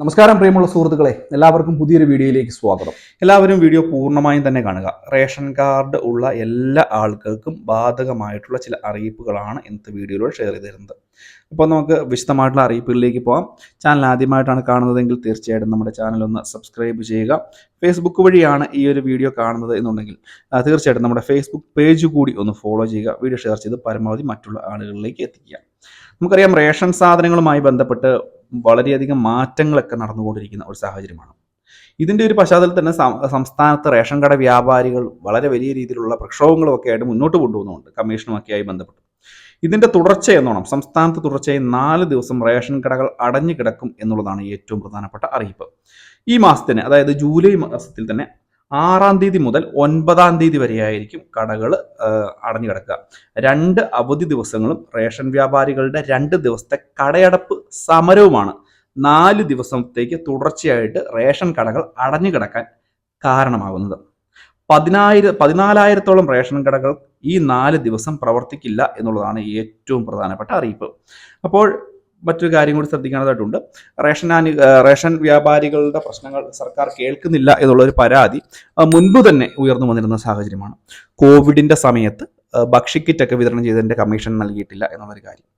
നമസ്കാരം പ്രിയമുള്ള സുഹൃത്തുക്കളെ. എല്ലാവർക്കും പുതിയൊരു വീഡിയോയിലേക്ക് സ്വാഗതം. എല്ലാവരും വീഡിയോ പൂർണമായും തന്നെ കാണുക. റേഷൻ കാർഡ് ഉള്ള എല്ലാ ആൾക്കാർക്കും ബാധകമായിട്ടുള്ള ചില അറിയിപ്പുകളാണ് ഇന്നത്തെ വീഡിയോയിലൂടെ ഷെയർ ചെയ്തിരുന്നത്. അപ്പോൾ നമുക്ക് വിശദമായിട്ടുള്ള അറിയിപ്പുകളിലേക്ക് പോകാം ചാനൽ ആദ്യമായിട്ടാണ് കാണുന്നതെങ്കിൽ തീർച്ചയായിട്ടും നമ്മുടെ ചാനൽ ഒന്ന് സബ്സ്ക്രൈബ് ചെയ്യുക. ഫേസ്ബുക്ക് വഴിയാണ് ഈ ഒരു വീഡിയോ കാണുന്നത് എന്നുണ്ടെങ്കിൽ തീർച്ചയായിട്ടും നമ്മുടെ ഫേസ്ബുക്ക് പേജ് കൂടി ഒന്ന് ഫോളോ ചെയ്യുക. വീഡിയോ ഷെയർ ചെയ്ത് പരമാവധി മറ്റുള്ള ആളുകളിലേക്ക് എത്തിക്കുക. നമുക്കറിയാം റേഷൻ സാധനങ്ങളുമായി ബന്ധപ്പെട്ട് വളരെയധികം മാറ്റങ്ങളൊക്കെ നടന്നുകൊണ്ടിരിക്കുന്ന ഒരു സാഹചര്യമാണ്. ഇതിന്റെ ഒരു പശ്ചാത്തലത്തിൽ തന്നെ സംസ്ഥാനത്ത് റേഷൻ കട വ്യാപാരികൾ വളരെ വലിയ രീതിയിലുള്ള പ്രക്ഷോഭങ്ങളും ഒക്കെ ആയിട്ട് മുന്നോട്ട് കൊണ്ടുപോകുന്നുണ്ട് കമ്മീഷനുമൊക്കെയായി ബന്ധപ്പെട്ട്. ഇതിന്റെ തുടർച്ച എന്നോണം സംസ്ഥാനത്ത് തുടർച്ചയായി നാല് ദിവസം റേഷൻ കടകൾ അടഞ്ഞു കിടക്കും എന്നുള്ളതാണ് ഏറ്റവും പ്രധാനപ്പെട്ട അറിയിപ്പ്. ഈ മാസത്തിന് അതായത് ജൂലൈ മാസത്തിൽ തന്നെ ആറാം തീയതി മുതൽ ഒൻപതാം തീയതി വരെയായിരിക്കും കടകൾ അടഞ്ഞു കിടക്കുക രണ്ട് അവധി ദിവസങ്ങളും റേഷൻ വ്യാപാരികളുടെ രണ്ട് ദിവസത്തെ കടയടപ്പ് സമരവുമാണ്. നാല് ദിവസത്തേക്ക് തുടർച്ചയായിട്ട് റേഷൻ കടകൾ അടഞ്ഞു കിടക്കാൻ കാരണമാകുന്നത്. പതിനായിര പതിനാലായിരത്തോളം റേഷൻ കടകൾ ഈ നാല് ദിവസം പ്രവർത്തിക്കില്ല എന്നുള്ളതാണ് ഏറ്റവും പ്രധാനപ്പെട്ട അറിയിപ്പ്. അപ്പോൾ മറ്റൊരു കാര്യം കൂടി ശ്രദ്ധിക്കേണ്ടതായിട്ടുണ്ട്. റേഷൻ ആനി റേഷൻ വ്യാപാരികളുടെ പ്രശ്നങ്ങൾ സർക്കാർ കേൾക്കുന്നില്ല എന്നുള്ളൊരു പരാതി മുൻപ് തന്നെ ഉയർന്നു വന്നിരുന്ന സാഹചര്യമാണ്. കോവിഡിന്റെ സമയത്ത് ഭക്ഷ്യക്കിറ്റൊക്കെ വിതരണം ചെയ്തതിന്റെ കമ്മീഷൻ നൽകിയിട്ടില്ല എന്നുള്ളൊരു കാര്യം.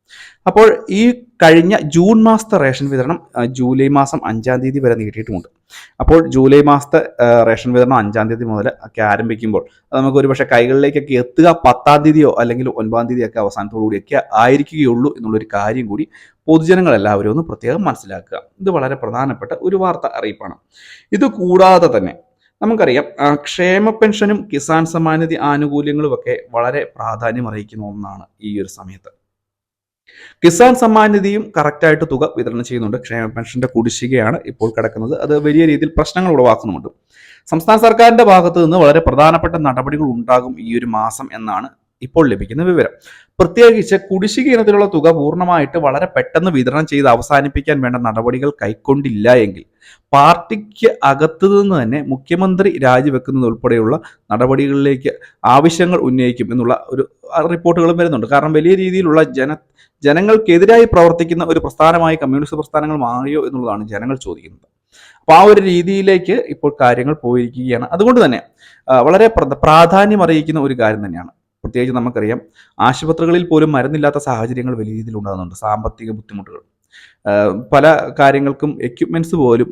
അപ്പോൾ ഈ കഴിഞ്ഞ ജൂൺ മാസത്തെ റേഷൻ വിതരണം ജൂലൈ മാസം അഞ്ചാം തീയതി വരെ നീട്ടിയിട്ടുമുണ്ട്. അപ്പോൾ ജൂലൈ മാസത്തെ റേഷൻ വിതരണം അഞ്ചാം തീയതി മുതൽ ഒക്കെ ആരംഭിക്കുമ്പോൾ അത് നമുക്ക് ഒരുപക്ഷെ കൈകളിലേക്കൊക്കെ എത്തുക പത്താം തീയതിയോ അല്ലെങ്കിൽ ഒൻപതാം തീയതിയൊക്കെ അവസാനത്തോടു കൂടിയൊക്കെ ആയിരിക്കുകയുള്ളൂ എന്നുള്ളൊരു കാര്യം കൂടി പൊതുജനങ്ങൾ എല്ലാവരും ഒന്ന് പ്രത്യേകം മനസ്സിലാക്കുക. ഇത് വളരെ പ്രധാനപ്പെട്ട ഒരു വാർത്ത അറിയിപ്പാണ്. ഇത് കൂടാതെ തന്നെ നമുക്കറിയാം ക്ഷേമ പെൻഷനും കിസാൻ സമ്മാൻ നിധി ആനുകൂല്യങ്ങളും ഒക്കെ വളരെ പ്രാധാന്യം അറിയിക്കുന്ന ഒന്നാണ് ഈ ഒരു സമയത്ത്. കിസാൻ സമ്മാൻ നിധിയും കറക്റ്റായിട്ട് തുക വിതരണം ചെയ്യുന്നുണ്ട്. ക്ഷേമ പെൻഷന്റെ കുടിശ്ശികയാണ് ഇപ്പോൾ കിടക്കുന്നത്. അത് വലിയ രീതിയിൽ പ്രശ്നങ്ങൾ ഉളവാക്കുന്നുമുണ്ട്. സംസ്ഥാന സർക്കാരിന്റെ ഭാഗത്ത് നിന്ന് വളരെ പ്രധാനപ്പെട്ട നടപടികൾ ഉണ്ടാകും ഈ ഒരു മാസം എന്നാണ് ഇപ്പോൾ ലഭിക്കുന്ന വിവരം. പ്രത്യേകിച്ച് കുടിശ്ശിക ഇനത്തിലുള്ള തുക പൂർണമായിട്ട് വളരെ പെട്ടെന്ന് വിതരണം ചെയ്ത് അവസാനിപ്പിക്കാൻ വേണ്ട നടപടികൾ കൈക്കൊണ്ടില്ല എങ്കിൽ പാർട്ടിക്ക് അകത്തു നിന്ന് തന്നെ മുഖ്യമന്ത്രി രാജിവെക്കുന്നത് ഉൾപ്പെടെയുള്ള നടപടികളിലേക്ക് ആവശ്യങ്ങൾ ഉന്നയിക്കും എന്നുള്ള ഒരു റിപ്പോർട്ടുകളും വരുന്നുണ്ട്. കാരണം വലിയ രീതിയിലുള്ള ജന ജനങ്ങൾക്കെതിരായി പ്രവർത്തിക്കുന്ന ഒരു പ്രസ്ഥാനമായി കമ്മ്യൂണിസ്റ്റ് പ്രസ്ഥാനങ്ങൾ മാറിയോ എന്നുള്ളതാണ് ജനങ്ങൾ ചോദിക്കുന്നത്. അപ്പോൾ ആ ഒരു രീതിയിലേക്ക് ഇപ്പോൾ കാര്യങ്ങൾ പോയിരിക്കുകയാണ്. അതുകൊണ്ട് തന്നെ വളരെ പ്രാധാന്യം അറിയിക്കുന്ന ഒരു കാര്യം തന്നെയാണ്. പ്രത്യേകിച്ച് നമുക്കറിയാം ആശുപത്രികളിൽ പോലും മരുന്നില്ലാത്ത സാഹചര്യങ്ങൾ വലിയ രീതിയിൽ ഉണ്ടാകുന്നുണ്ട്. സാമ്പത്തിക ബുദ്ധിമുട്ടുകൾ. പല കാര്യങ്ങൾക്കും എക്യുപ്മെന്റ്സ് പോലും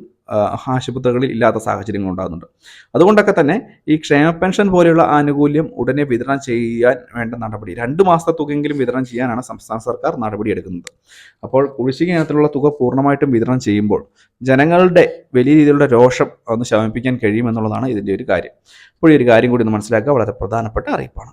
ആശുപത്രികളിൽ ഇല്ലാത്ത സാഹചര്യങ്ങൾ ഉണ്ടാകുന്നുണ്ട്. അതുകൊണ്ടൊക്കെ തന്നെ ഈ ക്ഷേമ പെൻഷൻ പോലെയുള്ള ആനുകൂല്യം ഉടനെ വിതരണം ചെയ്യാൻ വേണ്ട നടപടി. രണ്ട് മാസത്തെ തുകയെങ്കിലും വിതരണം ചെയ്യാനാണ് സംസ്ഥാന സർക്കാർ നടപടിയെടുക്കുന്നത് അപ്പോൾ കുടിശ്ശിക ഇനത്തിലുള്ള തുക പൂർണമായിട്ടും വിതരണം ചെയ്യുമ്പോൾ ജനങ്ങളുടെ വലിയ രീതിയിലുള്ള രോഷം ഒന്ന് ശമിപ്പിക്കാൻ കഴിയുമെന്നുള്ളതാണ് ഇതിന്റെ ഒരു കാര്യം. അപ്പോൾ ഈ ഒരു കാര്യം കൂടി ഒന്ന് മനസ്സിലാക്കുക. വളരെ പ്രധാനപ്പെട്ട അറിയിപ്പാണ്.